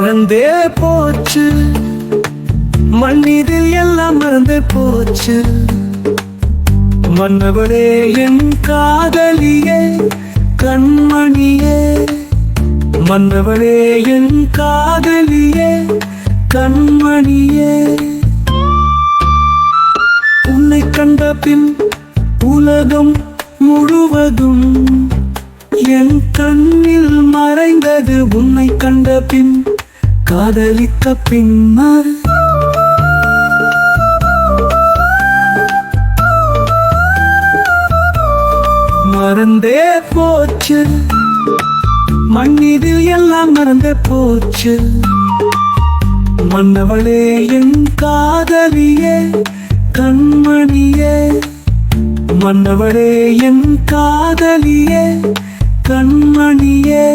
மறந்தே போச்சு. மண்ணிதில் எல்லாம் மறந்தே போச்சு. மன்னவளே என் காதலியே கண்மணியே. மன்னவளே என் காதலியே கண்மணியே. உன்னை கண்ட பின் உலகம் முழுவதும் என் கண்ணில் மறைந்தது. உன்னை கண்ட பின் காதலித்த பின்னர் மறந்தே போச்சு. மண்ணிதில் எல்லாம் மறந்தே போச்சு. மன்னவளே என் காதலியே கண்மணியே. மன்னவளே என் காதலியே கண்மணியே.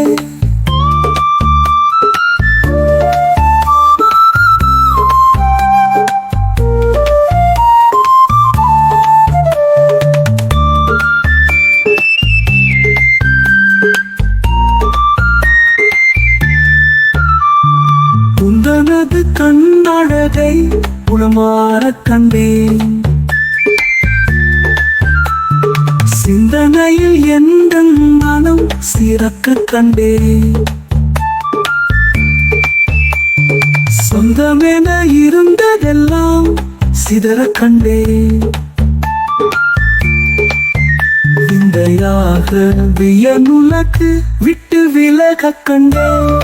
உனது கண்ணழகை உளமாறக் கண்டேன். சிந்தனையில் எந்த மனம் சிறக்க கண்டேன். சொந்தமென இருந்ததெல்லாம் சிதற கண்டேன். விந்தையாக வியனுலக்கு விட்டு விலக கண்டேன்.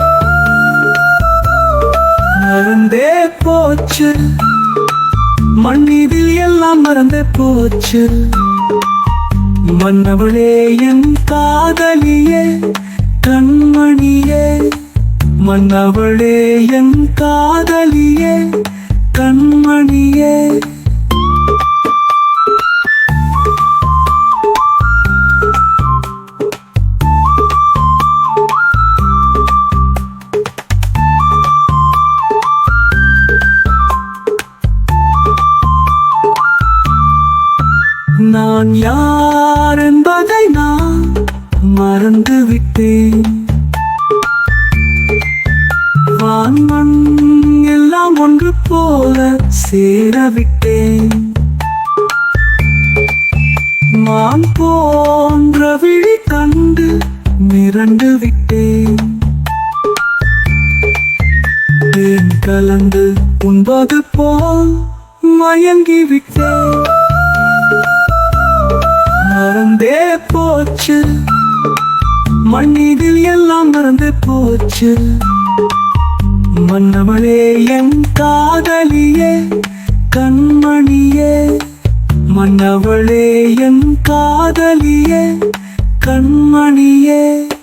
போச்சு. மண்ணிதில் எல்லாம் மறந்து போச்சு. மன்னவளே என் காதலியே கண்மணியே. மன்னவளே என் காதலியே. நான் யார் என்பதை நான் மறந்து விட்டேன் வான்மண் எல்லாம் ஒன்று போல சேரவிட்டேன். மான் போன்ற விழி கண்டு மிரண்டு விட்டேன். தேன் கலந்து உண்பது போல் மயங்கி விட்டேன். மண்ணிதில் எல்லாம் மறந்து போச்சு. மன்னவளே என் காதலியே கண்மணியே. மன்னவளே என் காதலியே கண்மணியே.